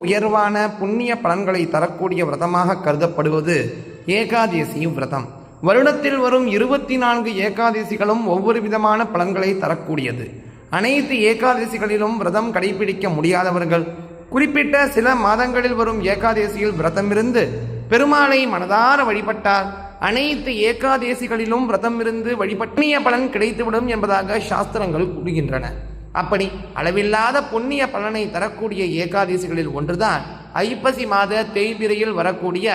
உயர்வான புண்ணிய பலன்களை தரக்கூடிய விரதமாக கருதப்படுவது ஏகாதேசி விரதம். வருடத்தில் வரும் இருபத்தி நான்கு ஏகாதசிகளும் ஒவ்வொரு விதமான பலன்களை தரக்கூடியது. அனைத்து ஏகாதசிகளிலும் விரதம் கடைபிடிக்க முடியாதவர்கள் குறிப்பிட்ட சில மாதங்களில் வரும் ஏகாதசியில் விரதமிருந்து பெருமாளை மனதார வழிபட்டால் அனைத்து ஏகாதேசிகளிலும் விரதம் இருந்து வழிபட்டிய பலன் கிடைத்துவிடும் என்பதாக சாஸ்திரங்கள் கூறுகின்றன. அப்படி அளவில்லாத புண்ணிய பலனை தரக்கூடிய ஏகாதசிகளில் ஒன்றுதான் ஐப்பசி மாத தேய்பிரையில் வரக்கூடிய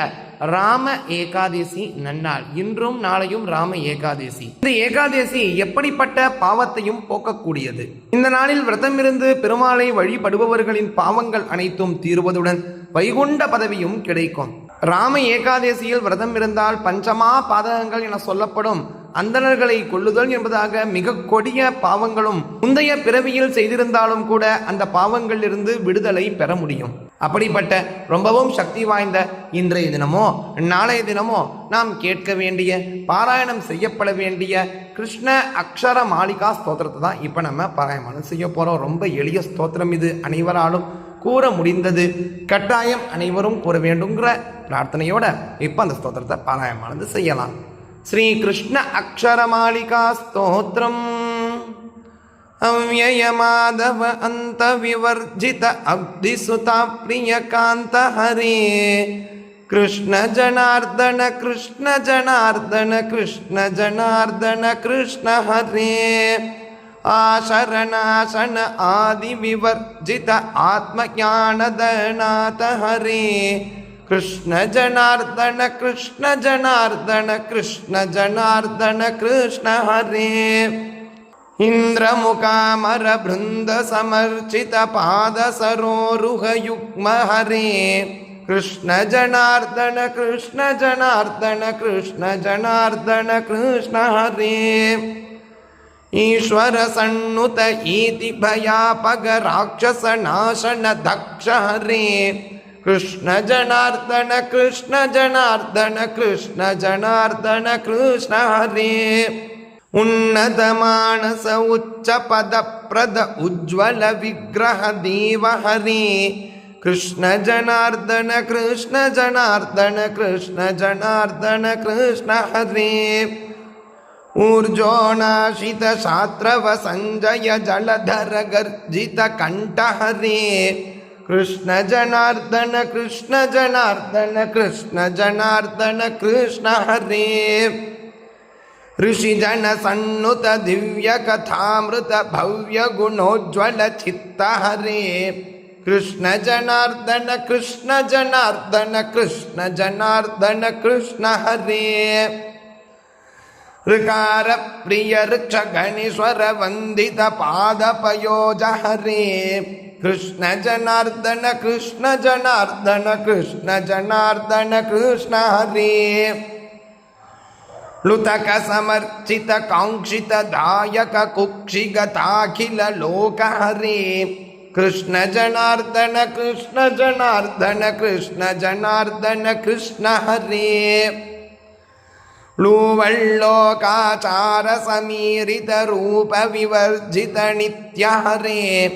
ராம ஏகாதசி நன்னாள். இன்றும் நாளையும் ராம ஏகாதசி. இந்த ஏகாதசி எப்படிப்பட்ட பாவத்தையும் போக்கக்கூடியது? இந்த நாளில் விரதமிருந்து பெருமாளை வழிபடுபவர்களின் பாவங்கள் அனைத்தும் தீருவதுடன் வைகுண்ட பதவியும் கிடைக்கும். ராம ஏகாதசியில் விரதம் இருந்தால் பஞ்சமா பாதகங்கள் என சொல்லப்படும். அந்தணர்களை கொள்ளுதல் என்பதாக மிக கொடிய பாவங்களும் முந்தைய பிறவியில் செய்திருந்தாலும் கூட அந்த பாவங்களிலிருந்து விடுதலை பெற முடியும். அப்படிப்பட்ட ரொம்பவும் சக்தி வாய்ந்த இன்றைய தினமோ நாளைய தினமோ நாம் கேட்க வேண்டிய பாராயணம் செய்யப்பட வேண்டிய கிருஷ்ண அக்ஷர மாளிகா ஸ்தோத்திரத்தை தான் இப்போ நம்ம பாராயணம் செய்ய போகிறோம் ரொம்ப எளிய ஸ்தோத்திரம் இது அனைவராலும் கூற முடிந்தது கட்டாயம் அனைவரும் கூற வேண்டுங்கிற பிரார்த்தனையோட இப்போ அந்த ஸ்தோத்திரத்தை பாராயணமானது செய்யலாம் ஸ்ரீ கிருஷ்ண அக்ஷரமாலிகா ஸ்தோத்திரம் अव्ययमाधव अन्तविवर्जित अब्धिसुता प्रियकान्त हरे कृष्ण जनार्दन कृष्ण जनार्दन कृष्ण जनार्दन कृष्ण हरे आशरणाशन आदिविवर्जित आत्मज्ञानदनाथ हरे कृष्ण जनार्दन कृष्ण जनार्दन कृष्ण जनार्दन कृष्ण हरे इन्द्रमुकामरबृन्दसमर्चितपादसरोरुहयुग्म हरे कृष्ण जनार्दन कृष्ण जनार्दन कृष्ण जनार्दन कृष्ण हरे ईश्वरसन्नुत इति भयापग राक्षसनाशन दक्ष हरे कृष्णजनार्दन कृष्ण जनार्दन कृष्ण जनार्दन कृष्ण हरे उन्नतमानस उच्च पदप्रद उज्ज्वल विग्रह देवहरि। कृष्णजनार्दन कृष्ण जनार्दन कृष्ण जनार्दन कृष्ण हरे ऊर्जोनाशित शात्रव सञ्जय जलधर गर्जित कण्ठ हरे कृष्ण जनार्दन कृष्ण ऋकार प्रिय ऋक्ष गणेश्वर वन्दित पाद पयोज हरे कृष्ण जनार्दन कृष्ण जनार्दन कृष्ण जनार्दन कृष्ण हरे लुतक समर्चित काङ्क्षित दायक कुक्षिगताखिल लोक हरे कृष्ण जनार्दन कृष्ण जनार्दन कृष्ण जनार्दन कृष्ण हरे लूवल्लोकाचार समीरित रूप विवर्जित नित्य हरे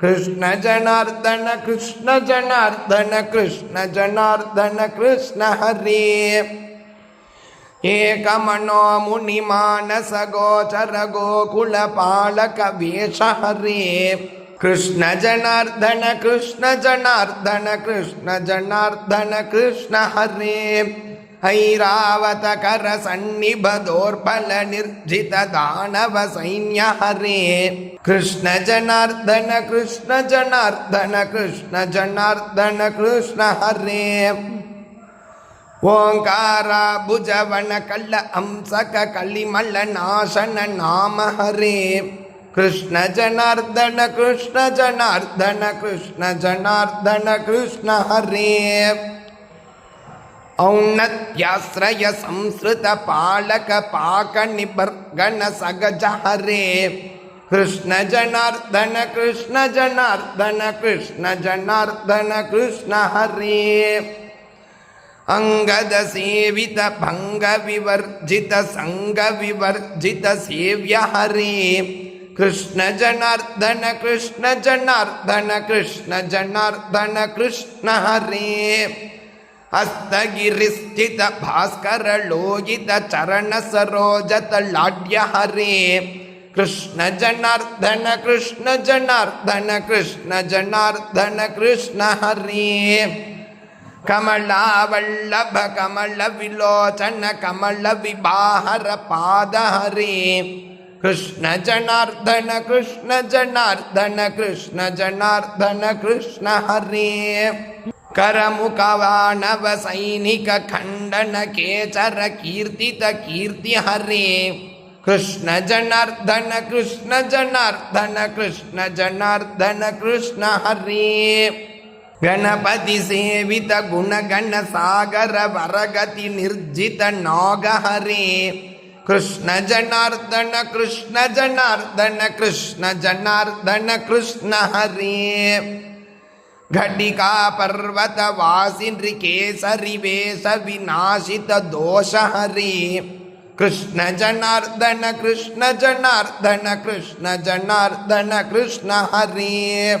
कृष्ण जनार्दन कृष्ण जनार्दन कृष्ण जनार्दन कृष्ण हरे एकमनो मुनिमानस गोचर गोकुल पालक वेश हरे कृष्ण जनार्दन कृष्ण जनार्दन कृष्ण जनार्दन कृष्ण हरे हैरावत कर सन्निभदोर्बल निर्जित दानव सैन्य हरे कृष्ण जनार्दन कृष्ण जनार्दन कृष्ण जनार्दन कृष्ण हरे ఔన్నత్యాశ్రయ సంస్కృత పాలక పాక నిబర్గణ సగజ హరే కృష్ణ జనార్దన కృష్ణ జనార్దన కృష్ణ జనార్దన కృష్ణ హరే అంగద సేవిత భంగ వివర్జిత సంగ వివర్జిత సేవ్య హరే కృష్ణ జనార్దన కృష్ణ జనార్దన కృష్ణ జనార్దన కృష్ణ హరే हस्तगिरिस्थित भास्कर लोहित चरण सरोजत लाड्य हरे कृष्ण जनार्दन कृष्ण जनार्दन कृष्ण जनार्दन कृष्ण हरे कमलावल्लभ कमलविलोचन पाद हरे कृष्ण जनार्दन कृष्ण जनार्दन कृष्ण जनार्दन कृष्ण हरे करमुखवाणव सैनिक खण्डन केचर कीर्तित कीर्ति हरे कृष्ण जनार्दन कृष्ण जनार्दन कृष्ण जनार्दन कृष्ण हरे गणपति सेवित गुणगण सागर वरगति निर्जित नाग हरे कृष्ण जनार्दन कृष्ण जनार्दन कृष्ण जनार्दन कृष्ण हरे घटिका पर्वत वासिन्द्रि केसरि वेश विनाशित दोष हरे कृष्ण जनार्दन कृष्ण जनार्दन कृष्ण जनार्दन कृष्ण हरि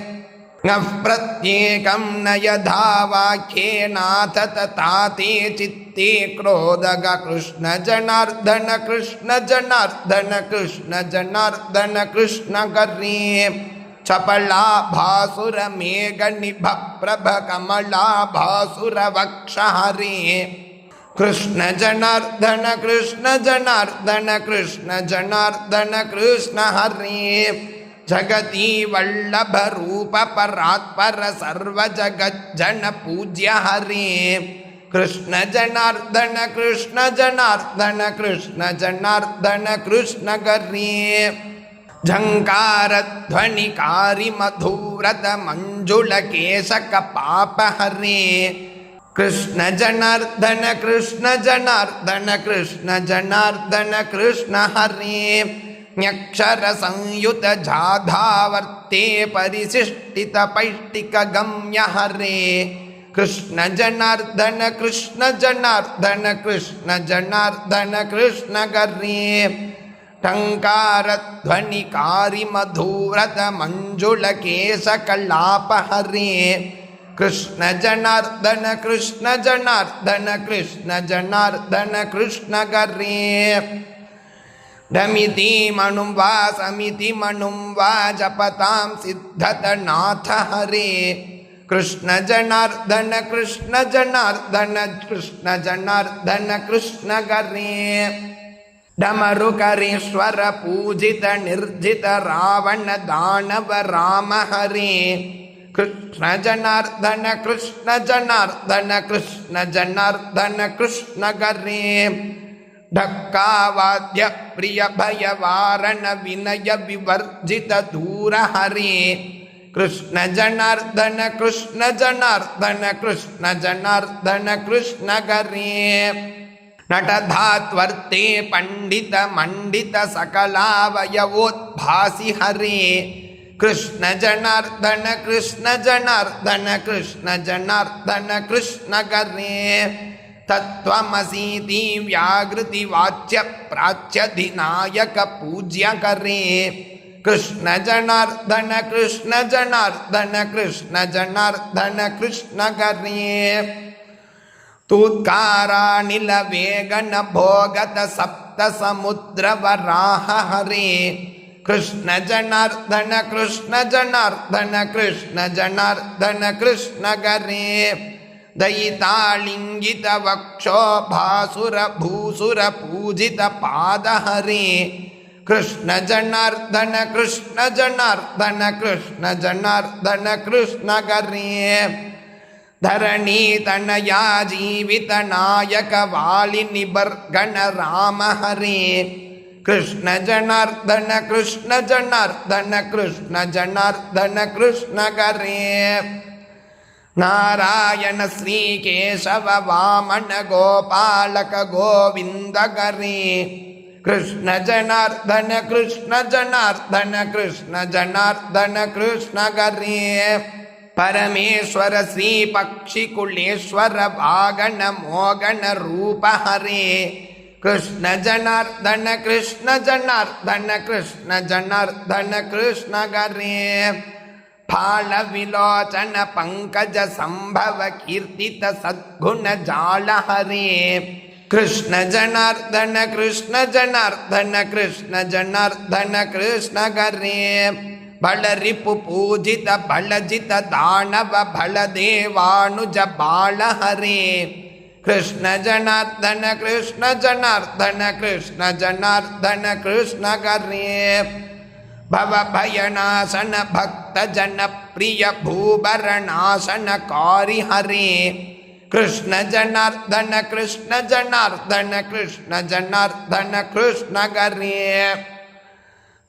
न प्रत्येकं न यथा वाक्येनाथ तथा ते चित्ते क्रोधग। कृष्ण जनार्दन कृष्ण जनार्दन कृष्ण जनार्दन कृष्ण करे चपला भासुर मेघ निभ प्रभ कमला भासुर वक्ष हरे कृष्ण जनार्दन कृष्ण जनार्दन कृष्ण जनार्दन कृष्ण हरे जगती वल्लभ रूप परात्पर सर्व जगत जन पूज्य हरे कृष्ण जनार्दन कृष्ण जनार्दन कृष्ण जनार्दन कृष्ण करे झङ्कारध्वनिकारि मधुव्रत मञ्जुल केशक पाप हरे कृष्ण जनार्दन कृष्ण जनार्दन कृष्ण टङ्कारध्वनिकारि मधुव्रतमञ्जुलकेशकलापहरे कृष्णजनार्दन कृष्णजनार्दन कृष्णजनार्दन कृष्णगरे रमिति मनु वा समिति मनु वा जपताम सिद्धत नाथ हरे कृष्ण जनार्दन कृष्ण जनार्दन कृष्ण जनार्दन कृष्ण कृष्णगरे डमरुकरेश्वर पूजित निर्जित रावण दानव राम हरे कृष्ण जनार्दन कृष्ण जनार्दन कृष्ण जनार्दन, कृष्ण करे ढक्कावाद्य प्रिय भय वारण विनय विवर्जित दूर हरे कृष्ण जनार्दन कृष्ण जनार्दन कृष्ण जनार्दन, कृष्ण करे नटधात्वर्ते पण्डितमण्डितसकलावयवोद्भासि हरे। कृष्णजनार्दन कृष्णजनार्दन कृष्णजनार्दन कृष्णकरे कृष्ण व्यागृतिवाच्यप्राच्यधिनायकपूज्यकरे कृष्णजनार्दन कृष्णजनार्दन कृष्ण कृष्णकरे जनार्दन कृष्ण जनार्दन कृष्ण जनार्दन कृष्ण करे तूत्कारानिलवेगन भोगत सप्त समुद्र वराह हरे कृष्ण जनार्दन कृष्ण जनार्दन कृष्ण जनार्दन कृष्ण करे दयितालिङ्गित वक्षो भासुर भूसुर पूजित पाद हरे कृष्ण जनार्दन कृष्ण जनार्दन कृष्ण जनार्दन कृष्ण करे धरणी तनया जीवित नायक वालि निबर्गण राम हरे कृष्ण जनार्दन कृष्ण जनार्दन कृष्ण जनार्दन कृष्ण करे नारायण श्रीकेशव वामन गोपालक गोविन्द करे कृष्ण जनार्दन कृष्ण जनार्दन कृष्ण जनार्दन कृष्ण करे பரமேஸ்வர ஸ்ரீ பக்ஷி குள்ளேஸ்வர வாகன மோகன ரூபஹரே. கிருஷ்ண ஜனார்தன கிருஷ்ண ஜனார்தன கிருஷ்ண ஜனார்தன கிருஷ்ணகரே. பால விலோச்சன பங்கஜ சம்பவ கீர்த்தித சத்குண ஜாலஹரே. கிருஷ்ண ஜனார்தன கிருஷ்ண ஜனார்தன கிருஷ்ண ஜனார்தன கிருஷ்ணகரே. बलजित दानव बल देवानुज बाल हरे कृष्ण जनार्दन कृष्ण जनार्दन कृष्ण जनार्दन कृष्ण करे भव भयनाशन भक्त जन प्रिय भूभरनाशन कारी हरे कृष्ण जनार्दन कृष्ण जनार्दन कृष्ण जनार्दन कृष्ण करे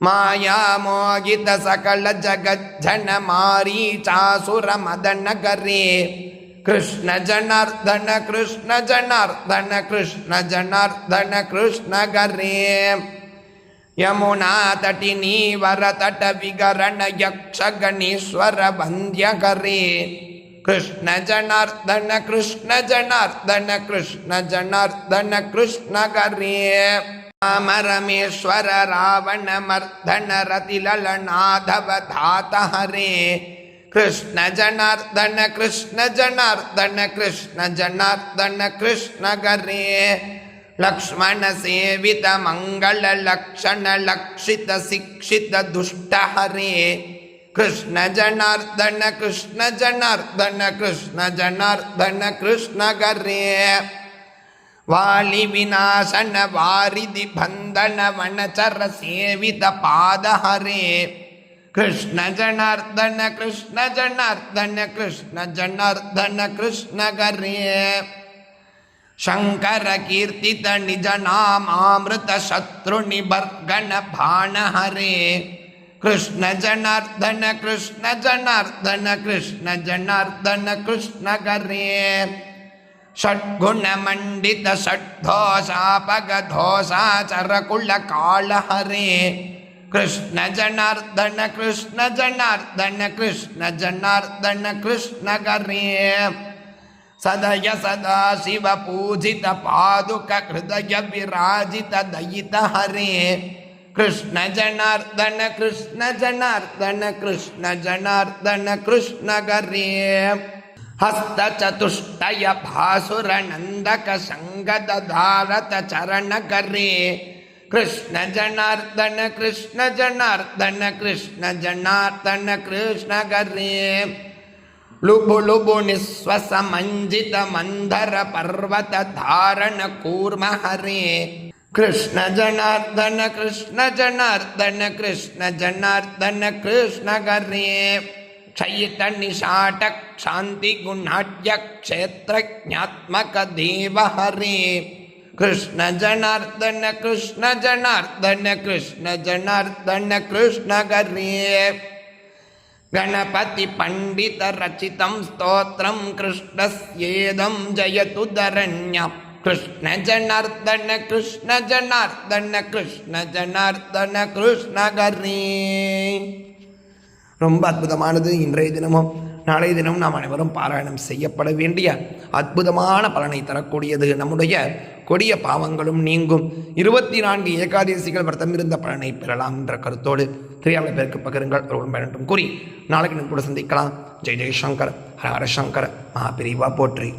மாயாமோகித சகல ஜகஜன மாரீச்சாசுர மதன கரே. கிருஷ்ண ஜனார்தன கிருஷ்ண ஜனார்தன கிருஷ்ண ஜனார்தன கிருஷ்ண கரே. யமுனா தட்டி நீவர தட விகரண யக்ஷகணீஸ்வர வந்திய கரே. கிருஷ்ண ஜனார்தன கிருஷ்ண ஜனார்தன கிருஷ்ண ஜனார்தன கிருஷ்ண கரே. कृष्ण करे राम रमेश्वर रावण मर्दन रति ललनाधव धात हरे कृष्ण जनार्दन कृष्ण जनार्दन कृष्ण जनार्दन, कृष्ण करे लक्ष्मण सेवित, मंगल लक्षण लक्षित, शिक्षित दुष्ट हरे कृष्ण जनार्दन कृष्ण जनार्दन कृष्ण जनार्दन, कृष्ण करे विनाशन वारिधि बंधन वनचर सेवित पाद हरे कृष्ण जनार्दन कृष्ण जनार्दन कृष्ण जनार्दन, कृष्ण करे। शंकर कीर्तित निज नामामृत शत्रु निबर्गन भाण हरे कृष्ण जनार्दन कृष्ण जनार्दन कृष्ण जनार्दन, कृष्ण करे। षड्गुण मंडित षड्धोषापग धोषाचर कुल काल हरे कृष्ण जनार्दन कृष्ण जनार्दन कृष्ण जनार्दन कृष्ण करे सदय सदा शिव पूजित पादुक हृदय विराजित दयित हरे कृष्ण जनार्दन कृष्ण जनार्दन कृष्ण जनार्दन कृष्ण करे हस्त चतुष्टय भासुर नंदक धारत चरण करे कृष्ण जनार्दन कृष्ण जनार्दन कृष्ण जनार्दन कृष्ण करे लुबु लुबु मंजित मंदर पर्वत धारण कूर्म हरे कृष्ण जनार्दन कृष्ण जनार्दन कृष्ण जनार्दन कृष्ण करे चैतन्य शाटक शांति गुणाढ्य क्षेत्र ज्ञात्मक देव हरे कृष्ण जनार्दन कृष्ण जनार्दन कृष्ण जनार्दन कृष्ण करे गणपति पंडित रचितं स्तोत्रं, कृष्णस्येदं जयतु दरण्य। कृष्ण जनार्दन कृष्ण जनार्दन कृष्ण जनार्दन कृष्ण गरे ரொம்ப அற்புதமானது. இன்றைய தினமும் நாளைய தினம் நாம் அனைவரும் பாராயணம் செய்யப்பட வேண்டிய அற்புதமான பலனை தரக்கூடியது. நம்முடைய கொடிய பாவங்களும் நீங்கும். இருபத்தி நான்கு ஏகாதசிகள் விரதம் இருந்த பலனை பெறலாம் என்ற கருத்தோடு தெரியாமல் பேருக்கு பகிருங்கள். ஒரு பயனட்டும் கூறி நாளைக்கு நம்ம கூட சந்திக்கலாம். ஜெய் ஜெய்சங்கர் ஹர ஹர சங்கர் மகாபிரிவா போற்றி.